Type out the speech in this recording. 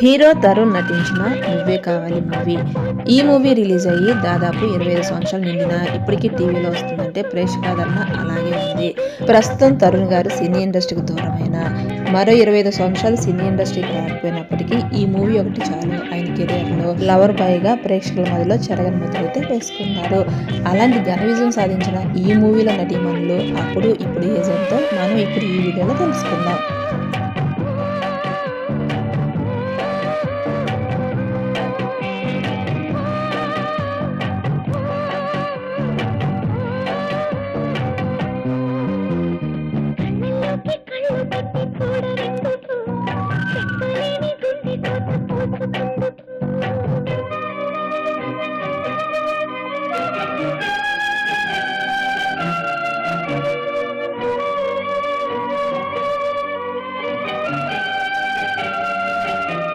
Hero Tarun నటించిన నువ్వే కావాలి మూవీ. ఈ మూవీ రిలీజ్ అయ్యి దాదాపు ఇరవై ఐదు సంవత్సరాలు నిండిన ఇప్పటికీ టీవీలో వస్తుందంటే ప్రేక్షకాదరణ అలాగే ఉంది. ప్రస్తుతం తరుణ్ గారు సినీ ఇండస్ట్రీకి దూరమైన. మరో ఇరవై ఐదు సంవత్సరాలు సినీ ఇండస్ట్రీకి రాకపోయినప్పటికీ ఈ మూవీ ఒకటి చాలు ఆయన కెరీర్లో. లవర్ బాయ్గా ప్రేక్షకుల మధ్యలో చెరగని ముద్రైతే వేసుకున్నారు. అలాంటి ఘన విజయం సాధించిన ఈ మూవీలో నటీమణులు అప్పుడు ఇప్పుడు ఏజెంట్తో మనం ఇప్పుడు ఈ వీడియోలో తెలుసుకుందాం.